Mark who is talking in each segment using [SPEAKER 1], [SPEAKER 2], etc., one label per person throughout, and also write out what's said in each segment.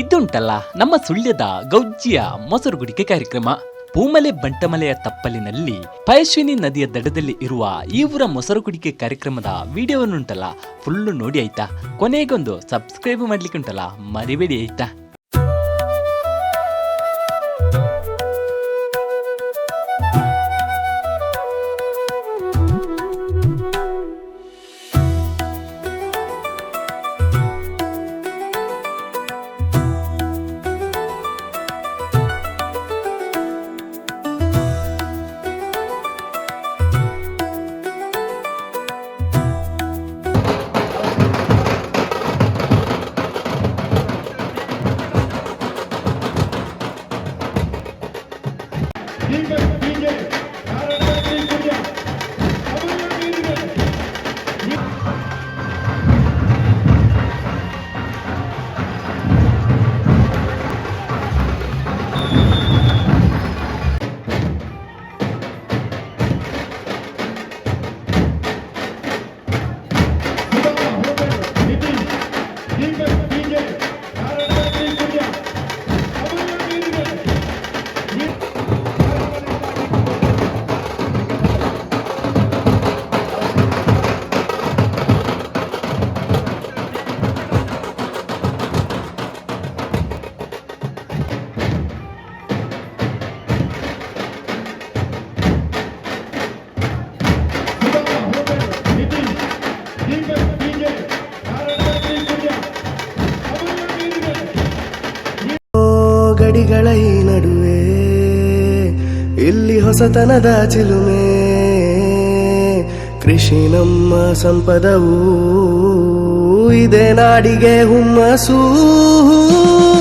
[SPEAKER 1] ಇದುಂಟಲ್ಲ ನಮ್ಮ ಸುಳ್ಯದ ಗೌಜ್ಜಿಯ ಮೊಸರುಗುಡಿಕೆ ಕಾರ್ಯಕ್ರಮ. ಭೂಮಲೆ ಬಂಟಮಲೆಯ ತಪ್ಪಲಿನಲ್ಲಿ ಪಯಶ್ವಿನಿ ನದಿಯ ದಡದಲ್ಲಿ ಇರುವ ಈ ಊರ ಮೊಸರುಗುಡಿಕೆ ಕಾರ್ಯಕ್ರಮದ ವಿಡಿಯೋವನ್ನುಂಟಲ್ಲ ಫುಲ್ಲು ನೋಡಿ ಆಯ್ತಾ? ಕೊನೆಗೊಂದು ಸಬ್ಸ್ಕ್ರೈಬ್ ಮಾಡ್ಲಿಕ್ಕೆ ಉಂಟಲ್ಲ ಮರಿಬೇಡಿ ಆಯ್ತಾ?
[SPEAKER 2] ಗಡಿಗಳ ಈ ನಡುವೆ, ಇಲ್ಲಿ ಹೊಸತನದ ಚಿಲುಮೆ. ಕೃಷಿ ನಮ್ಮ ಸಂಪದವು, ಇದೆ ನಾಡಿಗೆ ಹುಮ್ಮಸು.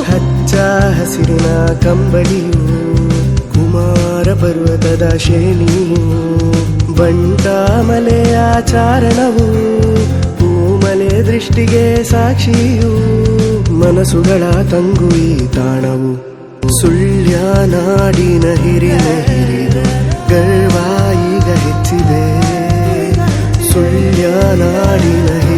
[SPEAKER 2] ಹಚ್ಚ ಹಸಿರಿನ ಕಂಬಳಿಯು, ಕುಮಾರ ಪರ್ವತದ ಶ್ರೇಣಿಯು ಬಂಟ ಮಲೆಯ ಚಾರಣವು ಭೂಮಲೆ ದೃಷ್ಟಿಗೆ ಸಾಕ್ಷಿಯು, ಮನಸ್ಸುಗಳ ತಂಗು ತಾಣವು. ಸುಳ್ಯ ನಾಡಿನ ಹಿರಿಮೆ ಹಿರಿದು ಗರ್ವ ಈಗ ಹೆಚ್ಚಿದೆ ಸುಳ್ಯ ನಾಡಿನ ಹಿರಿಮೆ ಹಿರಿದು ಗರ್ವ